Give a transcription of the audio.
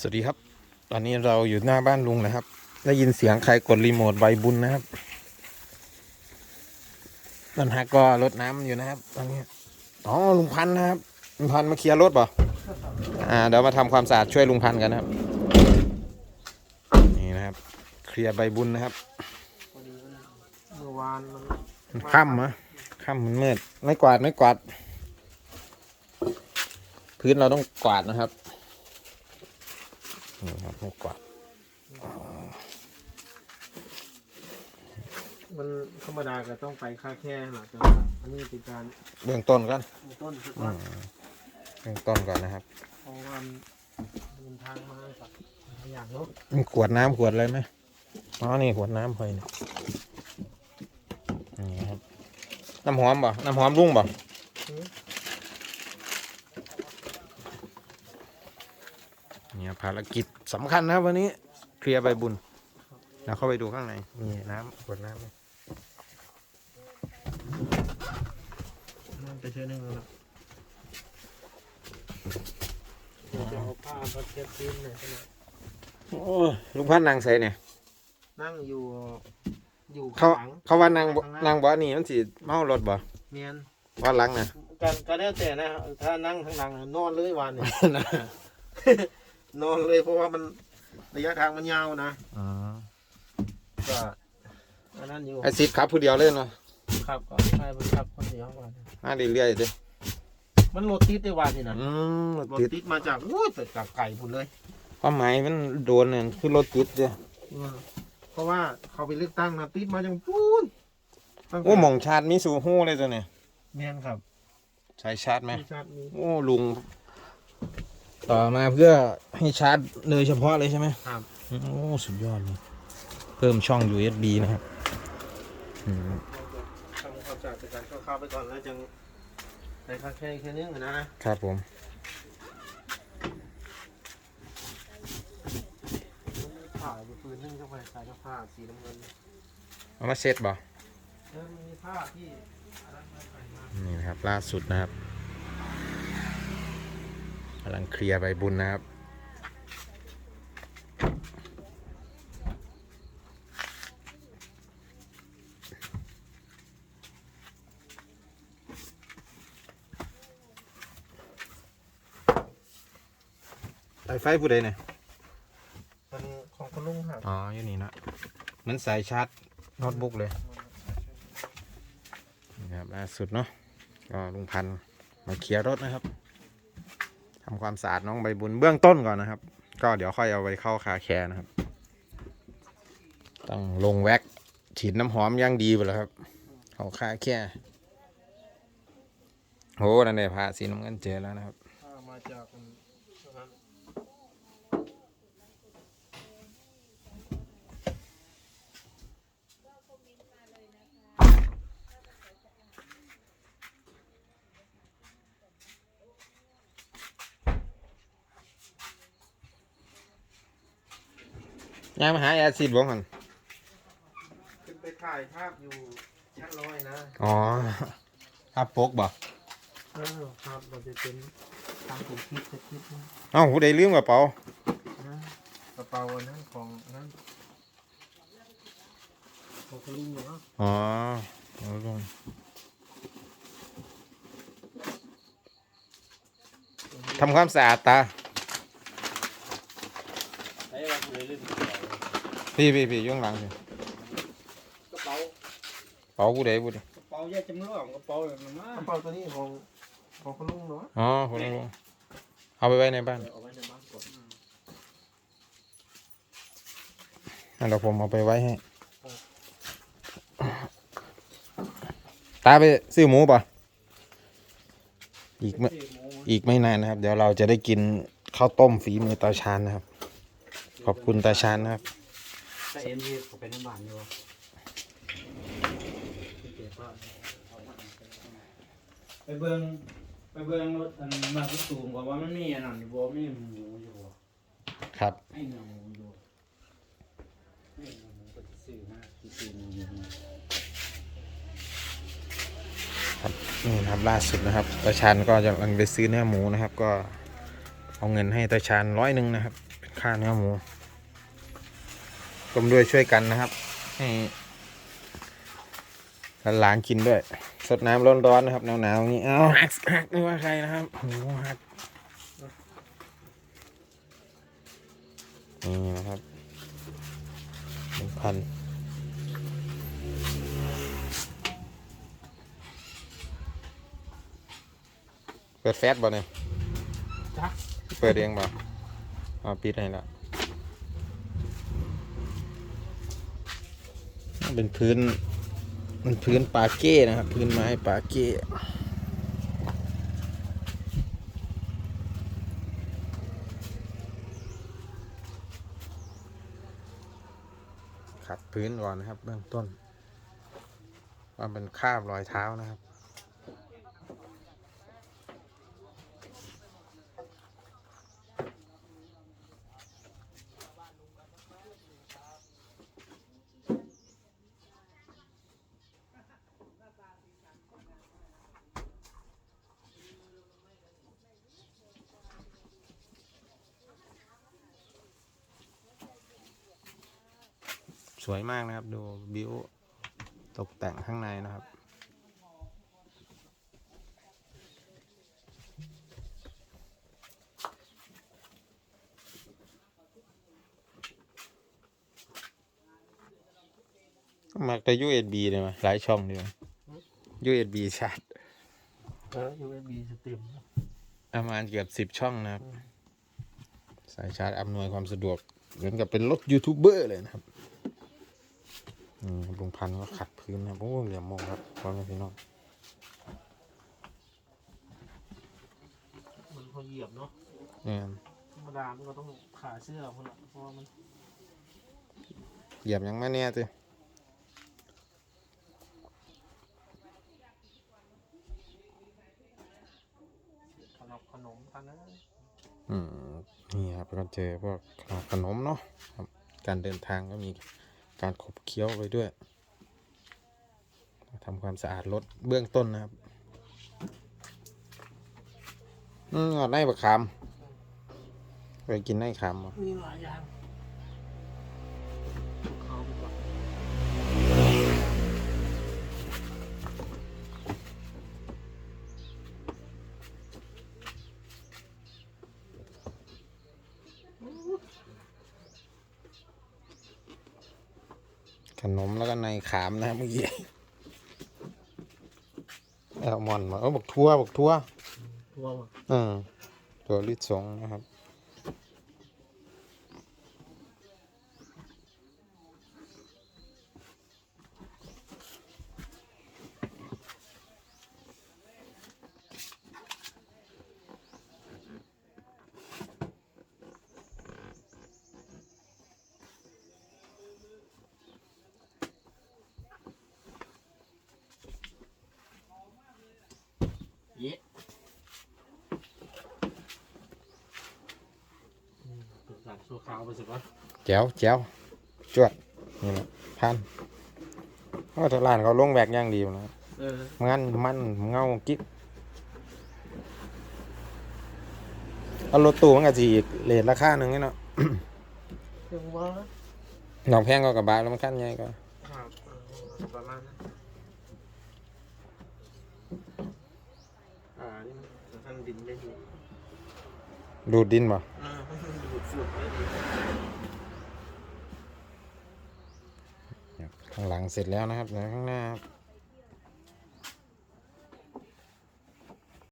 สวัสดีครับ ตอนนี้เราอยู่หน้าบ้านลุงนะครับ ได้ยินเสียงใครกดรีโมทใบบุญนะครับนันฮะก็รดน้ำอยู่นะครับ ตอนนี้อ๋อลุงพันธ์นะครับลุงพันธ์มาเคลียร์รถเปล่าอ่าเดี๋ยวมาทำความสะอาดช่วยลุงพันธ์กันนะครับนี่นะครับ เคลียร์ใบบุญนะครับมันเมื่อวานมันมันค่ำอะค่ำมันมืดไม่กวาดไม่กวาด พื้นเราต้องกวาดนะครับ นี่ครับไม่กวาดมันธรรมดาก็ต้องไปค่าแค่หลักแต่ว่าอันนี้เป็นการเบื้องต้นกันต้นคืออืว่ามเบื้องต้นก่อนนะครับเพราะว่ามันมันทางมาสักอย่างเนาะมีขวดน้ำขวดอะไรไหมอ๋อนี่ขวดน้ำพอยนี่นี่ครับน้ำหอมบ่น้ำหอมรุ่งบ่ เนี่ย ภารกิจสำคัญนะครับวันนี้เคลียร์ใบบุญเราเข้าไปดูข้างในมีน้ำขวดน้ำไหมนั่นไปเชื่อหนึ่งแล้วล่ะจะเอาผ้ามาเช็ดพื้นหน่อยก็ได้โอ้ยลุงพันธุ์นางใส่เนี่ยนั่งอยู่อยู่เขาข้างหลังเขาว่านางบ่นางบ่นี่มันสิเมารถบ่เมียนว่าหลังนะกันก็แล้วแต่นะถ้านั่งข้างหลังน่ะนอนเลยวันนี้ นอนเลยเพราะว่ามันระยะทางมันยาวนะอ๋อก็อันนั้นอยู่ไอซิดขับผู้เดียวเลยเนาะครับก็ใช่ไปครับคนเดียววันมาเรื่อยๆเด้มันรถติดได้วันนี่นะอืมรถรถติดติดมาจากอู้แต่จากไก่พุ่นเลยความหมายมันโดนเนี่ยคือรถติดเด้อืมเพราะว่าเขาไปเลือกตั้งนะติดมาจังปูนตั้งแต่โอ้หม่องชาติมีสู่หู้เลยตัวเนี่ยแม่นครับใช้ชาร์จไหมมีชาติมีโอ้ลุง ต่อมาเพื่อให้ชาร์จโดยเฉพาะเลยใช่ไหมครับ โอ้สุดยอดเลยเพิ่มช่อง USB นะครับอืมทำความสะอาดจัดการคร่าวๆไปก่อนแล้วจังในค่าแค่แค่นึงอะนะ ครับผมมีผ้าอยู่ปืนนึงเข้าไปใส่ผ้าสีน้ำเงินเอามาเซ็ตบ่ แล้วมันมีผ้าที่อะไรมาใส่มา นี่นะครับล่าสุดนะครับ กำลังเคลียร์ใบบุญนะครับไฟไฟผู้ใดเนี่ยมันของคุณลุงครับอ๋ออยู่นี่นะเหมันสายชาร์จโน้ตบุ๊กเลยนี่ครับล่าสุดเนาะก็ลุงพันธุ์มาเคลียร์รถนะครับ ทำความสะอาดน้องใบบุญเบื้องต้นก่อนนะครับ ก็เดี๋ยวค่อยเอาไปเข้าคาแคร์นะครับ ต้องลงแว็กฉีดน้ำหอมย่างดีไปแล้วครับเขาคาแคร์โหนั่นเลยพาสีน้ำเงินเจอแล้วนะครับมาจาก ย่างมาหาแอร์ซีดบ้งกันขึ้นไปถ่ายภาพอยู่ชั้นร้อยนะอ๋อภาพปกบ่เออครับเราจะเป็นทางเป็นคลิปจะคลิปนะเอ้าผู้ใดลืมกระเป๋า นะกระเป๋าอันนั้นของนั้นของคุณลุงเนาะอ๋อเอาลงทำความสะอาดตา ไอ้เราเลยลืมพี่พี่พี่อยุ่ข้างหลังสิกระเป๋า เป๋าผู้ใดผู้ใดกระเป๋าแยกจำลองกระเป๋าแบบนั้นมากระเป๋าตัวนี้ของของคุณลุงเนาะอ๋อคนละลงเอาไปไว้ในบ้านเอาไว้ในบ้านก่อนงั้นเดี๋ยวผมเอาไปไว้ให้ตาไปซื้อหมูป่ะอีกไม่สี่โมงอีกไม่นานนะครับ เดี๋ยวเราจะได้กินข้าวต้มฝีมือตาชานนะครับ ขอบคุณตาชานนะครับแต่เอ็นยีเขาไปน้ำบ้านอยู่ไปเบิ่งไปเบิ่งรถอันมาพิสูจน์ว่ามันมีอันนั้นอยู่บ่มีหมูอยู่บ่ครับไม่เนื้อหมูอยู่ไม่เนื้อหมูก็สิซื้อมาสิซื้อหมูอยู่นี่นะครับล่าสุดนะครับตาชานก็จะกำลังไปซื้อเนื้อหมูนะครับ ก็เอาเงินให้ตาชานร้อยหนึ่งนะครับ เป็นค่าเนื้อหมู ร่วมด้วยช่วยกันนะครับ ให้หลานๆกินด้วย สดน้ำร้อนๆนะครับหนาวๆอย่างนี้เอ้าหักหักไม่ว่าใครนะครับโอ้โหหักนี่นะครับหนึ่งพันเปิดแฟตบ่เนี่ยจักเปิดเองบ่เอาปิดให้แล้ว เป็นพื้น มันพื้นปาเก้นะครับ พื้นไม้ปาเก้ขัดพื้นก่อนนะครับ เบื้องต้นว่าเป็นคราบรอยเท้านะครับ สวยมากนะครับ ดูบิวตกแต่งข้างในนะครับ มักแต่ USB เลยมั้ยหลายช่องดีมั้ย USB ชาร์จเออ USB สตรีมประมาณเกือบสิบช่องนะครับ สายชาร์จอำนวยความสะดวกเหมือนกับเป็นรถยูทูบเบอร์เลยนะครับอืม ลุงพันธุ์ก็ขัดพื้นนะครับโอ้เหลี่ยมมองครับพ่อแม่พี่น้องมันพอเหยียบเนาะเนี่ยธรรมดามันก็ต้องขาเสื้อคนละเพราะว่ามันเหยียบยังไม่เนี่ยสิขนมขนมทันนะอืมนี่ครับก็เจอพวกขนมเนาะครับการเดินทางก็มี การขบเคี้ยวไปด้วยทำความสะอาดรถเบื้องต้นนะครับอืมอาได้ประคำไปกินได้คำมีหลายอย่าง นมแล้วก็ในขามนะครับเมื่อกี้แอลมอนด์มาเออบอกทั่วบอกทั่วตัวมันเออตัวลิสงนะครับ เปิดจากตัวขาวไปสิวะแจ๋วแจ๋วจวดนี่แหละพันเพราะว่าร้านเขาลงแบกอย่างดีอยู่นะครับเอองั้นมันเงากิ๊บเอารถตู้มันก็จะอีกเลทราคาหนึ่งนี่เนาะเรื่องว่าหนองแพงก็กับบาทแล้วมันขั้นใหญ่ก็ครับเออประมาณนั้นอ่านี่มันท่านดินได้ดีดูดดินบ่อ่าดูดฝุ่นได้ดี ข้างหลังเสร็จแล้วนะครับเดี๋ยวข้างหน้าครับ